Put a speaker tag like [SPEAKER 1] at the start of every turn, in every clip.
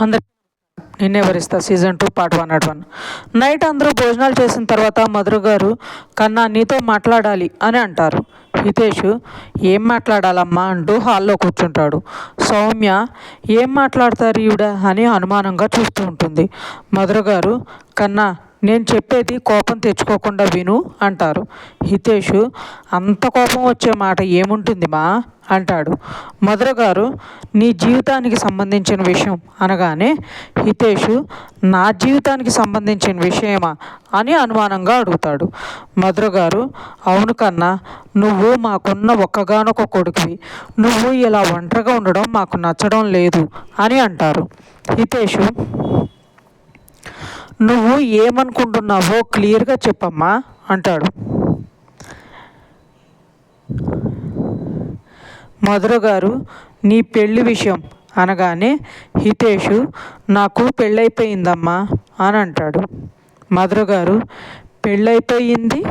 [SPEAKER 1] అందరి నిన్నే వరిస్తా season two part one at one. Night అందరూ భోజనాలు చేసిన తర్వాత మధుర గారు కన్నా నీతో మాట్లాడాలి అని అంటారు. హితేష్ ఏం మాట్లాడాలమ్మా అంటూ హాల్లో కూర్చుంటాడు. సౌమ్య ఏం మాట్లాడతారు ఈవిడ అని అనుమానంగా చూస్తూ ఉంటుంది. మధుర గారు కన్నా నేను చెప్పేది కోపం తెచ్చుకోకుండా విను అంటారు. హితేష్ అంత కోపం వచ్చే మాట ఏముంటుంది మా? అంటాడు. మధుర గారు నీ జీవితానికి సంబంధించిన విషయం అనగానే హితేషు నా జీవితానికి సంబంధించిన విషయమా అని అనుమానంగా అడుగుతాడు. మధుర గారు అవును కన్నా నువ్వు మాకున్న ఒక్కగానొక కొడుకువి. నువ్వు ఇలా ఒంటరిగా ఉండడం మాకు నచ్చడం లేదు అని అంటారు. హితేషు నువ్వు ఏమనుకుంటున్నావో క్లియర్గా చెప్పమ్మా అంటాడు. మధుర గారు నీ పెళ్ళి విషయం అనగానే హితేషు నాకు పెళ్ళైపోయిందమ్మా అని అంటాడు. మధుర గారు పెళ్ళైపోయింది?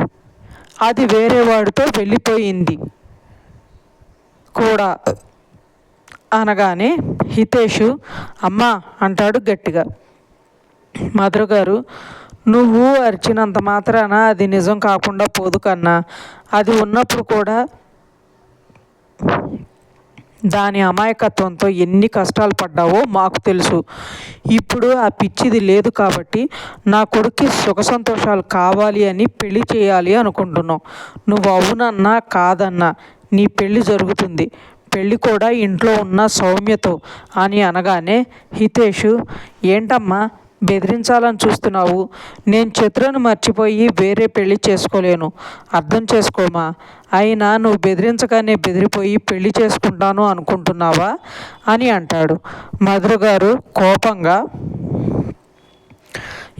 [SPEAKER 1] అది వేరే వాడితో వెళ్ళిపోయింది కూడా అనగానే హితేషు అమ్మా అంటాడు గట్టిగా. మధుర గారు నువ్వు అరిచినంత మాత్రాన అది నిజం కాకుండా పోదు కన్నా. అది ఉన్నప్పుడు కూడా దాని అమాయకత్వంతో ఎన్ని కష్టాలు పడ్డావో మాకు తెలుసు. ఇప్పుడు ఆ పిచ్చిది లేదు కాబట్టి నా కొడుక్కి సుఖ సంతోషాలు కావాలి అని పెళ్ళి చేయాలి అనుకుంటున్నావు నువ్వు అవునన్నా కాదన్నా నీ పెళ్ళి జరుగుతుంది. పెళ్ళి కూడా ఇంట్లో ఉన్న సౌమ్యతో అని అనగానే హితేషు ఏంటమ్మా బెదిరించాలని చూస్తున్నావు. నేను చిత్రను మర్చిపోయి వేరే పెళ్ళి చేసుకోలేను. అర్థం చేసుకోమా? అయినా నువ్వు బెదిరించగానే బెదిరిపోయి పెళ్ళి చేసుకుంటాను అనుకుంటున్నావా? అని అంటాడు. మధుర గారు కోపంగా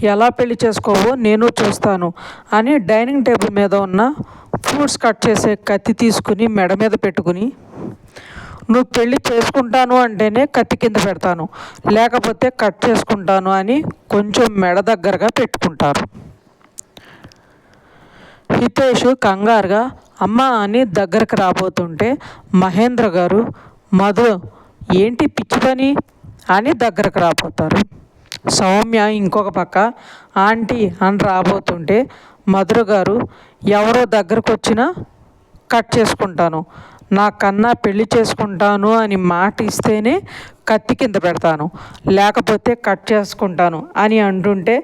[SPEAKER 1] ఎలా పెళ్ళి చేసుకోవో నేను చూస్తాను అని డైనింగ్ టేబుల్ మీద ఉన్న ఫ్రూట్స్ కట్ చేసే కత్తి తీసుకుని మెడ మీద పెట్టుకుని నువ్వు పెళ్ళి చేసుకుంటాను అంటేనే కత్తి కింద పెడతాను. లేకపోతే కట్ చేసుకుంటాను అని కొంచెం మెడ దగ్గరగా పెట్టుకుంటారు. హితేష్ కంగారుగా అమ్మ అని దగ్గరకు రాబోతుంటే మహేంద్ర గారు మధు ఏంటి పిచ్చి పని? అని దగ్గరకు రాబోతారు. సౌమ్య ఇంకొక పక్క ఆంటీ అని రాబోతుంటే మధుర గారు ఎవరో దగ్గరకు వచ్చినా కట్ చేసుకుంటాను. నా కన్నా పెళ్ళి చేసుకుంటాను అని మాట ఇస్తేనే కత్తి కింద పెడతాను లేకపోతే కట్ చేసుకుంటాను అని అంటుంటే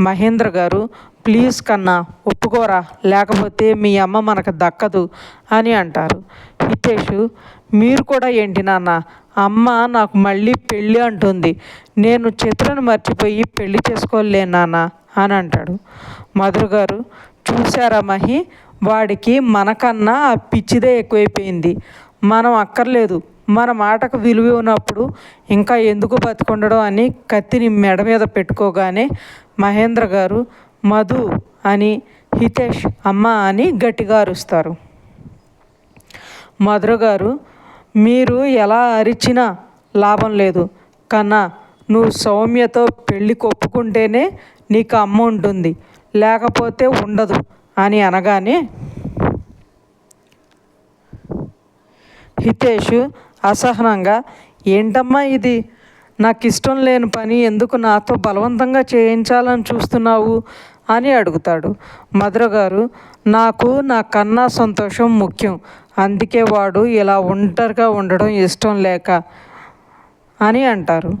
[SPEAKER 1] మహేంద్ర గారు ప్లీజ్ కన్నా ఒప్పుకోరా లేకపోతే మీ అమ్మ మనకు దక్కదు అని అంటారు. హితేష్ మీరు కూడా ఏంటి నాన్న అమ్మ నాకు మళ్ళీ పెళ్ళి అంటుంది నేను చిత్రను మర్చిపోయి పెళ్ళి చేసుకోలే నాన్న అని అంటాడు. మధుర గారు చూసారా మహి వాడికి మనకన్నా ఆ పిచ్చిదే ఎక్కువైపోయింది. మనం అక్కర్లేదు. మన మాటకు విలువ ఉన్నప్పుడు ఇంకా ఎందుకు బతికొండడం అని కత్తిని మెడ మీద పెట్టుకోగానే మహేంద్ర గారు మధు అని హితేష్ అమ్మ అని గట్టిగా అరుస్తారు. మధుర గారు మీరు ఎలా అరిచినా లాభం లేదు. కన్నా నువ్వు సౌమ్యతో పెళ్ళి కొప్పుకుంటేనే నీకు అమ్మ ఉంటుంది. లేకపోతే ఉండదు. అని అనగానే హితేష్ అసహనంగా ఏంటమ్మా ఇది? నాకు ఇష్టం లేని పని ఎందుకు నాతో బలవంతంగా చేయించాలని చూస్తున్నావు? అని అడుగుతాడు. మధుర గారు నాకు నా కన్నా సంతోషం ముఖ్యం. అందుకే వాడు ఇలా ఒంటరిగా ఉండడం ఇష్టం లేక అని అంటారు.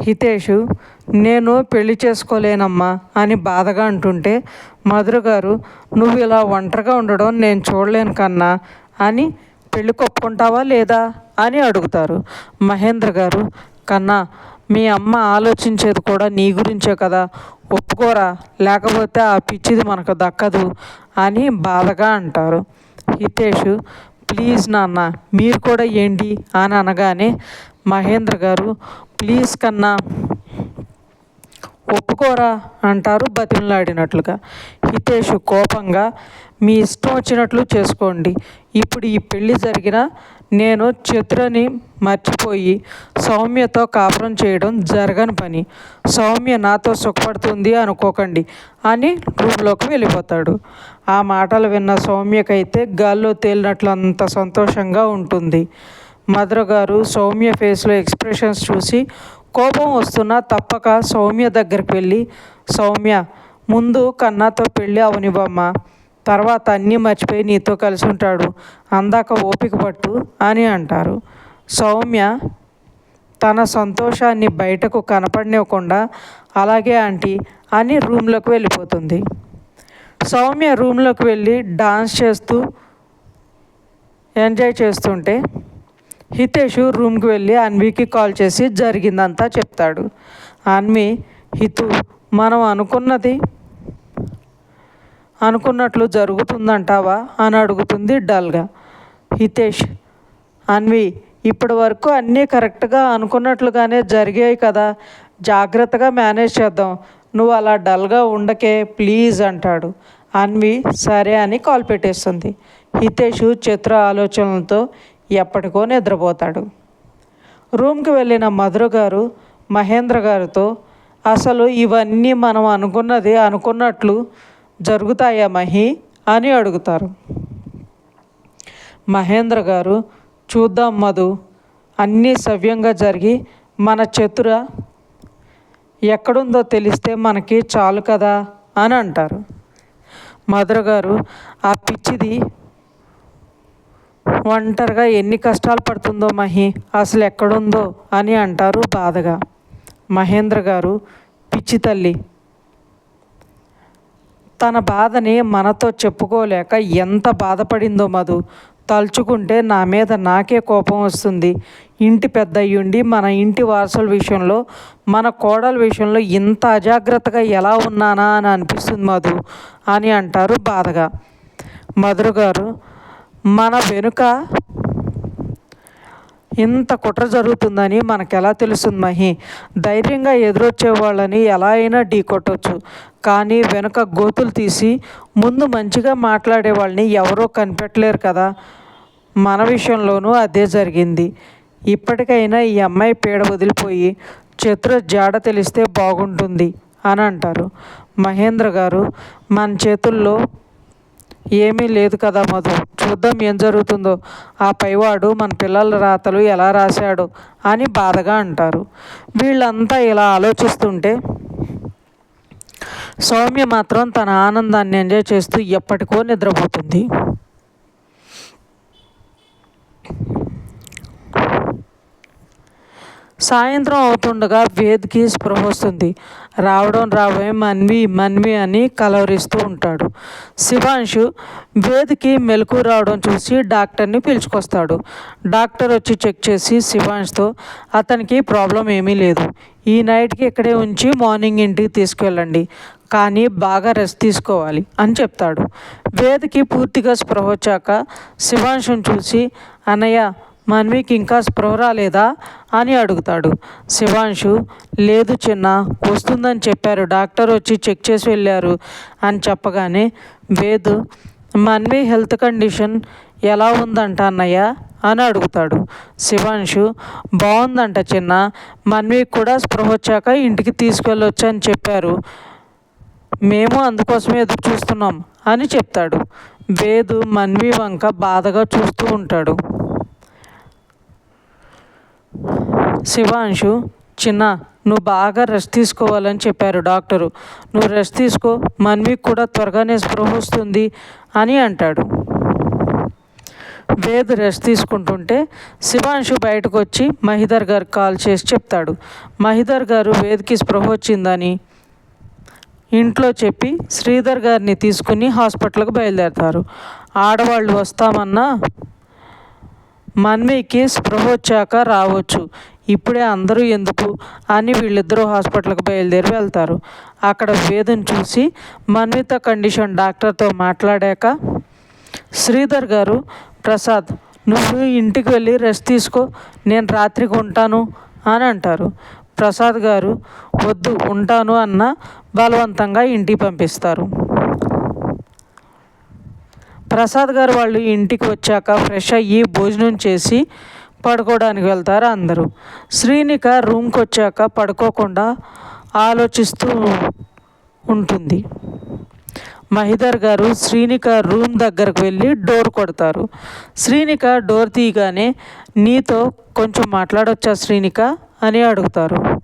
[SPEAKER 1] హితేషు నేను పెళ్ళి చేసుకోలేనమ్మా అని బాధగా అంటుంటే మధుర గారు నువ్వు ఇలా ఒంటరిగా ఉండడం నేను చూడలేను కన్నా అని పెళ్ళి కొప్పుకుంటావా లేదా? అని అడుగుతారు. మహేంద్ర గారు కన్నా మీ అమ్మ ఆలోచించేది కూడా నీ గురించే కదా. ఒప్పుకోరా లేకపోతే ఆ పిచ్చిది మనకు దక్కదు అని బాధగా అంటారు. హితేష్ ప్లీజ్ నాన్న మీరు కూడా ఏంటి? అని అనగానే మహేంద్ర గారు ప్లీజ్ కన్నా ఒప్పుకోరా అంటారు బతిమలాడినట్లుగా. హితేష్ కోపంగా మీ ఇష్టం వచ్చినట్లు చేసుకోండి. ఇప్పుడు ఈ పెళ్ళి జరిగిన నేను చిత్రని మర్చిపోయి సౌమ్యతో కాపురం చేయడం జరగని పని. సౌమ్య నాతో సుఖపడుతుంది అనుకోకండి అని రూమ్లోకి వెళ్ళిపోతాడు. ఆ మాటలు విన్న సౌమ్యకైతే గాల్లో తేలినట్లు అంత సంతోషంగా ఉంటుంది. మధుర గారు సౌమ్య ఫేస్లో ఎక్స్ప్రెషన్స్ చూసి కోపం వస్తున్నా తప్పక సౌమ్య దగ్గరికి వెళ్ళి సౌమ్య ముందు కన్నాతో పెళ్ళి అవనివ్వమ్మ తర్వాత అన్నీ మర్చిపోయి నీతో కలిసి ఉంటాడు అందాక ఓపిక పట్టు అని అంటారు. సౌమ్య తన సంతోషాన్ని బయటకు కనపడనివ్వకుండా అలాగే ఆంటీ అని రూమ్లోకి వెళ్ళిపోతుంది. సౌమ్య రూమ్లోకి వెళ్ళి డాన్స్ చేస్తూ ఎంజాయ్ చేస్తుంటే హితేషు రూమ్కి వెళ్ళి అన్వికి కాల్ చేసి జరిగిందంతా చెప్తాడు. అన్వి హితు మనం అనుకున్నది అనుకున్నట్లు జరుగుతుందంటావా? అని అడుగుతుంది డల్గా. హితేష్ అన్వి ఇప్పటి వరకు అన్నీ కరెక్ట్గా అనుకున్నట్లుగానే జరిగాయి కదా. జాగ్రత్తగా మేనేజ్ చేద్దాం. నువ్వు అలా డల్గా ఉండకే ప్లీజ్ అంటాడు. అన్వి సరే అని కాల్ పెట్టేస్తుంది. హితేషు చిత్ర ఆలోచనలతో ఎప్పటికో నిద్రపోతాడు. రూమ్కి వెళ్ళిన మధుర గారు మహేంద్ర గారితో అసలు ఇవన్నీ మనం అనుకున్నది అనుకున్నట్లు జరుగుతాయా మహి? అని అడుగుతారు. మహేంద్ర గారు చూద్దాం మధు అన్నీ సవ్యంగా జరిగి మన చతుర ఎక్కడుందో తెలిస్తే మనకి చాలు కదా? అని అంటారు. మధుర గారు ఆ పిచ్చిది ఒంటరిగా ఎన్ని కష్టాలు పడుతుందో మహి అసలు ఎక్కడుందో అని అంటారు బాధగా. మహేంద్ర గారు పిచ్చి తల్లి. తన బాధని మనతో చెప్పుకోలేక ఎంత బాధపడిందో మధు. తలుచుకుంటే నా మీద నాకే కోపం వస్తుంది. ఇంటి పెద్ద అయ్యుండి మన ఇంటి వారసుల విషయంలో మన కోడల విషయంలో ఇంత అజాగ్రత్తగా ఎలా ఉన్నానా అని అనిపిస్తుంది మధు అని అంటారు బాధగా. మధుర గారు మన వెనుక ఇంత కుట్ర జరుగుతుందని మనకు ఎలా తెలుస్తుంది మహి? ధైర్యంగా ఎదురొచ్చే వాళ్ళని ఎలా అయినా ఢీ కొట్టవచ్చు కానీ వెనుక గోతులు తీసి ముందు మంచిగా మాట్లాడే వాళ్ళని ఎవరో కనిపెట్టలేరు కదా? మన విషయంలోనూ అదే జరిగింది. ఇప్పటికైనా ఈ అమ్మాయి పీడ వదిలిపోయి చతుర జాడ తెలిస్తే బాగుంటుంది అని అంటారు. మహేంద్ర గారు మన చేతుల్లో ఏమీ లేదు కదా మధు. చూద్దాం ఏం జరుగుతుందో. ఆ పైవాడు మన పిల్లల రాతలు ఎలా రాశాడు అని బాధగా అంటారు. వీళ్ళంతా ఇలా ఆలోచిస్తుంటే సౌమ్య మాత్రం తన ఆనందాన్ని ఎంజాయ్ చేస్తూ ఎప్పటికో నిద్రపోతుంది. సాయంత్రం అవుతుండగా వేద్కి స్పృహ వస్తుంది. రావడం రావే మన్వి మన్వి అని కలవరిస్తూ ఉంటాడు. శివాంశు వేద్కి మెలకు రావడం చూసి డాక్టర్ని పిలుచుకొస్తాడు. డాక్టర్ వచ్చి చెక్ చేసి శివాంష్తో అతనికి ప్రాబ్లం ఏమీ లేదు. ఈ నైట్కి ఇక్కడే ఉంచి మార్నింగ్ ఇంటికి తీసుకెళ్ళండి. కానీ బాగా రెస్ట్ తీసుకోవాలి అని చెప్తాడు. వేదికి పూర్తిగా స్పృహ వచ్చాక శివాంశుని చూసి అన్నయ్య మన్వికి ఇంకా స్పృహ రాలేదా అని అడుగుతాడు. శివాంశు లేదు చిన్న వస్తుందని చెప్పారు. డాక్టర్ వచ్చి చెక్ చేసి వెళ్ళారు అని చెప్పగానే వేదు మన్వి హెల్త్ కండిషన్ ఎలా ఉందంట అన్నయ్య అని అడుగుతాడు. శివాంశు బాగుందంట చిన్న మన్వి కూడా స్పృహ వచ్చాక ఇంటికి తీసుకెళ్ళొచ్చు అని చెప్పారు. మేము అందుకోసమే ఎదురు చూస్తున్నాం అని చెప్తాడు. వేదు మన్వి వంక బాధగా చూస్తూ ఉంటాడు. శివాంశు చిన్న నువ్వు బాగా రెస్ట్ తీసుకోవాలని చెప్పారు డాక్టరు. నువ్వు రెస్ట్ తీసుకో మన్వికి కూడా త్వరగానే స్పృహ వస్తుంది అని అంటాడు. వేద్ రెస్ట్ తీసుకుంటుంటే శివాంశు బయటకు వచ్చి మహిదర్ గారు కాల్ చేసి చెప్తాడు. మహిదర్ గారు వేద్కి స్పృహ వచ్చిందని ఇంట్లో చెప్పి శ్రీధర్ గారిని తీసుకుని హాస్పిటల్కి బయలుదేరతారు. ఆడవాళ్ళు వస్తామన్నా మన్వికి స్పృహ వచ్చాక రావచ్చు. ఇప్పుడే అందరూ ఎందుకు? అని వీళ్ళిద్దరూ హాస్పిటల్కి బయలుదేరి వెళ్తారు. అక్కడ వేదను చూసి మన్విత కండిషన్ డాక్టర్తో మాట్లాడాక శ్రీధర్ గారు ప్రసాద్ నువ్వు ఇంటికి వెళ్ళి రెస్ట్ తీసుకో నేను రాత్రికి ఉంటాను అని అంటారు. ప్రసాద్ గారు వద్దు ఉంటాను అన్న బలవంతంగా ఇంటికి పంపిస్తారు. ప్రసాద్ గారు వాళ్ళు ఇంటికి వచ్చాక ఫ్రెష్ అయ్యి భోజనం చేసి పడుకోవడానికి వెళ్తారు అందరూ. శ్రీనిక రూమ్కి వచ్చాక పడుకోకుండా ఆలోచిస్తూ ఉంటుంది. మహిదర్ గారు శ్రీనిక రూమ్ దగ్గరకు వెళ్ళి డోర్ కొడతారు. శ్రీనిక డోర్ తీయగానే నీతో కొంచెం మాట్లాడొచ్చా శ్రీనిక? అని అడుగుతారు.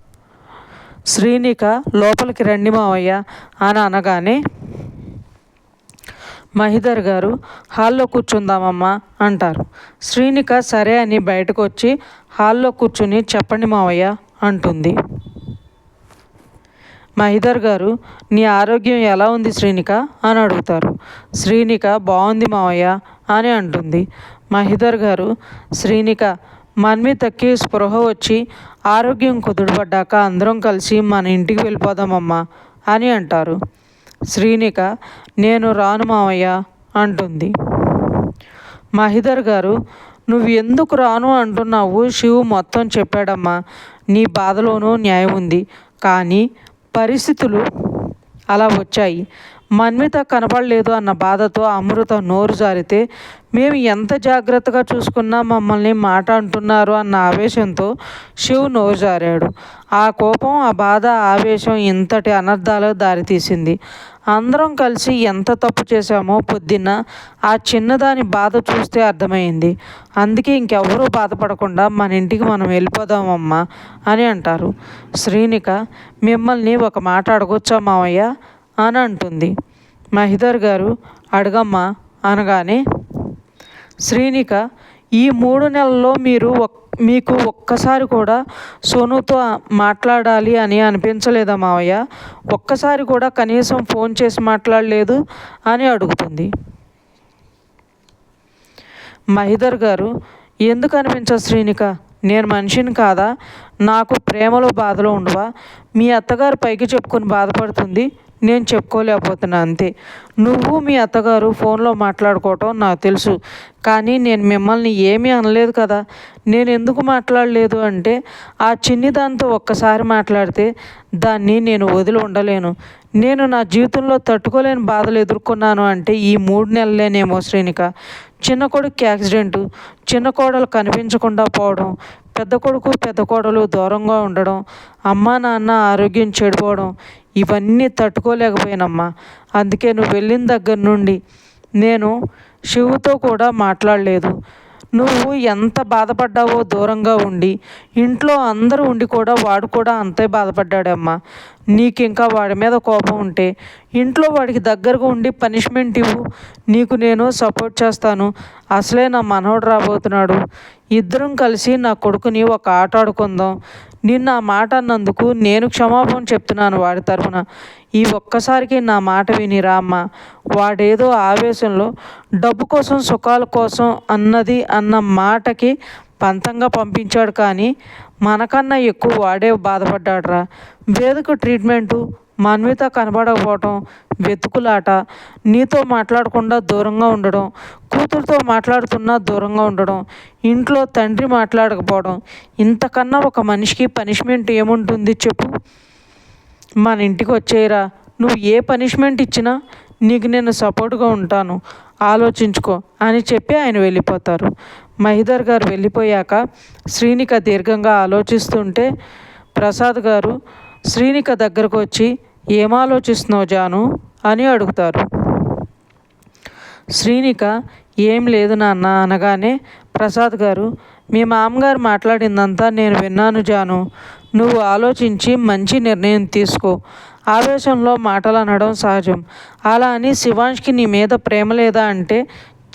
[SPEAKER 1] శ్రీనిక లోపలికి రండి మావయ్య అని అనగానే మహిధర్ గారు హాల్లో కూర్చుందామమ్మా అంటారు. శ్రీనిక సరే అని బయటకు వచ్చి హాల్లో కూర్చుని చెప్పండి మావయ్య అంటుంది. మహిధర్ గారు నీ ఆరోగ్యం ఎలా ఉంది శ్రీనిక? అని అడుగుతారు. శ్రీనిక బాగుంది మావయ్య అని అంటుంది. మహిధర్ గారు శ్రీనిక మన్మి తక్కి స్పృహ వచ్చి ఆరోగ్యం కుదుటపడ్డాక అందరం కలిసి మన ఇంటికి వెళ్ళిపోదామమ్మా అని అంటారు. శ్రీనిక నేను రాను మావయ్య అంటుంది. మహిదర్ గారు నువ్వు ఎందుకు రాను అంటున్నావు? శివు మొత్తం చెప్పాడమ్మా. నీ బాధలోనూ న్యాయం ఉంది. కానీ పరిస్థితులు అలా వచ్చాయి. మన్మిత కనపడలేదు అన్న బాధతో అమృత నోరు జారితే మేము ఎంత జాగ్రత్తగా చూసుకున్నా మమ్మల్ని మాట అంటున్నారు అన్న ఆవేశంతో శివ్ నోరు జారాడు. ఆ కోపం ఆ బాధ ఆవేశం ఇంతటి అనర్థాలకు దారితీసింది. అందరం కలిసి ఎంత తప్పు చేశామో పొద్దున్న ఆ చిన్నదాని బాధ చూస్తే అర్థమైంది. అందుకే ఇంకెవరూ బాధపడకుండా మన ఇంటికి మనం వెళ్ళిపోదామమ్మా అని అంటారు. శ్రీనిక మిమ్మల్ని ఒక మాట అడగొచ్చా మావయ్య? అని అంటుంది. మహిదర్ గారు అడగమ్మా అనగానే శ్రీనిక ఈ మూడు నెలల్లో మీరు మీకు ఒక్కసారి కూడా సోనుతో మాట్లాడాలి అని అనిపించలేదా మావయ్య? ఒక్కసారి కూడా కనీసం ఫోన్ చేసి మాట్లాడలేదు అని అడుగుతుంది. మహిదర్ గారు ఎందుకు అనిపించదు శ్రీనిక? నేను మనిషిని కాదా? నాకు ప్రేమలో బాధలో ఉండవా? మీ అత్తగారు పైకి చెప్పుకొని బాధపడుతుంది. నేను చెప్పుకోలేకపోతున్నా అంతే. నువ్వు మీ అత్తగారు ఫోన్లో మాట్లాడుకోవటం నాకు తెలుసు. కానీ నేను మిమ్మల్ని ఏమీ అనలేదు కదా. నేను ఎందుకు మాట్లాడలేదు అంటే ఆ చిన్ని దాంతో ఒక్కసారి మాట్లాడితే దాన్ని నేను వదిలి ఉండలేను. నేను నా జీవితంలో తట్టుకోలేని బాధలు ఎదుర్కొన్నాను అంటే ఈ మూడు నెలలేనేమో శ్రీనిక. చిన్న కొడుకు యాక్సిడెంటు చిన్న కోడలు కనిపించకుండా పోవడం పెద్ద కొడుకు పెద్ద కోడలు దూరంగా ఉండడం అమ్మా నాన్న ఆరోగ్యం చెడిపోవడం ఇవన్నీ తట్టుకోలేకపోయానమ్మా. అందుకే నువ్వు వెళ్ళిన దగ్గర నుండి నేను శివుతో కూడా మాట్లాడలేదు. నువ్వు ఎంత బాధపడ్డావో దూరంగా ఉండి ఇంట్లో అందరూ ఉండి కూడా వాడు కూడా అంతే బాధపడ్డాడమ్మా. నీకు ఇంకా వాడి మీద కోపం ఉంటే ఇంట్లో వాడికి దగ్గరగా ఉండి పనిష్మెంట్ ఇవ్వు. నీకు నేను సపోర్ట్ చేస్తాను. అసలే నా మనవడు రాబోతున్నాడు. ఇద్దరం కలిసి నా కొడుకుని ఒక ఆట ఆడుకుందాం. నిన్న ఆ మాట అన్నందుకు నేను క్షమాపణ చెప్తున్నాను వాడి తరఫున ఈ ఒక్కసారికి నా మాట వినిరా రామ్మ వాడేదో ఆవేశంలో డబ్బు కోసం సుఖాల కోసం అన్నది అన్న మాటకి పంతంగా పంపించాడు కానీ మనకన్నా ఎక్కువ వాడే బాధపడ్డాడురా. వేదిక ట్రీట్మెంటు మాన్విత కనబడకపోవటం వెతుకులాట నీతో మాట్లాడకుండా దూరంగా ఉండడం కూతురుతో మాట్లాడుతున్నా దూరంగా ఉండడం ఇంట్లో తండ్రి మాట్లాడకపోవడం ఇంతకన్నా ఒక మనిషికి పనిష్మెంట్ ఏముంటుంది చెప్పు. మన ఇంటికి వచ్చేయరా నువ్వు ఏ పనిష్మెంట్ ఇచ్చినా నీకు నేను సపోర్ట్గా ఉంటాను ఆలోచించుకో అని చెప్పి ఆయన వెళ్ళిపోతారు. మహిదర్ గారు వెళ్ళిపోయాక శ్రీనిక దీర్ఘంగా ఆలోచిస్తుంటే ప్రసాద్ గారు శ్రీనిక దగ్గరకు వచ్చి ఏమాలోచిస్తున్నావు జాను? అని అడుగుతారు. శ్రీనిక ఏం లేదు నాన్న అనగానే ప్రసాద్ గారు మీ మామగారు మాట్లాడిందంతా నేను విన్నాను జాను. నువ్వు ఆలోచించి మంచి నిర్ణయం తీసుకో. ఆవేశంలో మాటలు అనడం సహజం. అలా అని శివాంష్కి నీ మీద ప్రేమ లేదా అంటే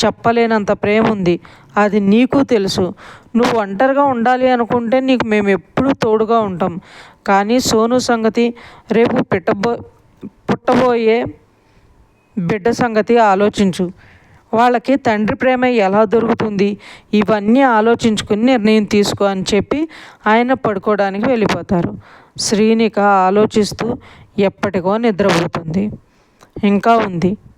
[SPEAKER 1] చెప్పలేనంత ప్రేమ ఉంది. అది నీకు తెలుసు. నువ్వు ఒంటరిగా ఉండాలి అనుకుంటే నీకు మేము ఎప్పుడూ తోడుగా ఉంటాం. కానీ సోను సంగతి రేపు పెట్టబో పుట్టబోయే బిడ్డ సంగతి ఆలోచించు. వాళ్ళకి తండ్రి ప్రేమ ఎలా దొరుకుతుంది? ఇవన్నీ ఆలోచించుకుని నిర్ణయం తీసుకో అని చెప్పి ఆయన పడుకోవడానికి వెళ్ళిపోతారు. శ్రీనిక ఆలోచిస్తూ ఎప్పటికో నిద్రపోతుంది. ఇంకా ఉంది.